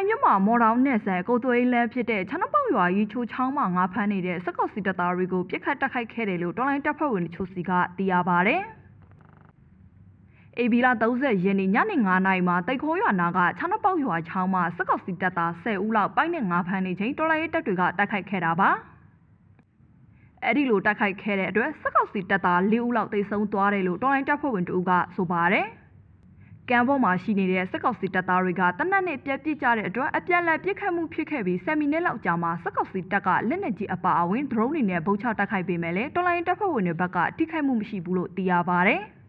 ထိုင်းမြန်မာမော်ဒေါင်းနယ်ဆယ်ကိုသွေးလန်းဖြစ်တဲ့ချနပေါက်ရွာကြီးချိုချောင်းမှာငါဖမ်းနေတဲ့စက်ကောက်စီတပ်သားတွေကိုပြစ်ခတ်တိုက်ခိုက်ခဲ့တယ်လို့တော်လိုင်းတပ်ဖွဲ့ဝင်တို့ချိုစီကသိရပါဗျ။အေဘီလာ30ရက်နေ့ညနေ9နာရီမှာတိတ်ခိုးရွာနာကချနပေါက်ရွာချောင်းမှာစက်ကောက်စီတပ်သား10ဦးလောက်ပိုင်းနဲ့ငါဖမ်းနေချိန်တော်လိုင်းတပ်တွေကတိုက်ခိုက်ခဲ့တာပါ။အဲ့ဒီလိုတိုက်ခိုက်ခဲ့တဲ့အတွက်စက်ကောက်စီတပ်သား၄ဦးလောက်တိတ်ဆုံးသွားတယ်လို့တော်လိုင်းတပ်ဖွဲ့ဝင်တို့ကဆိုပါတယ်။ ကမ်းပေါ်မှာရှိနေတဲ့စက်ကောက်စီတပ်သားတွေကတနက်နဲ့ပြက်ပစ်ကြတဲ့အတွက်အပြန်အလှန်ပစ်ခတ်မှုဖြစ်ခဲ့ပြီး10မိနစ်လောက်ကြာမှစက်ကောက်စီတပ်ကလက်နက်ကြီးအပါအဝင်ဒရုန်းတွေနဲ့ဗုံးချတိုက်ခိုက်ပေးမယ်လေတော်လိုင်းတပ်ဖွဲ့ဝင်တွေဘက်ကတိခိုက်မှုမရှိဘူးလို့သိရပါဗျ။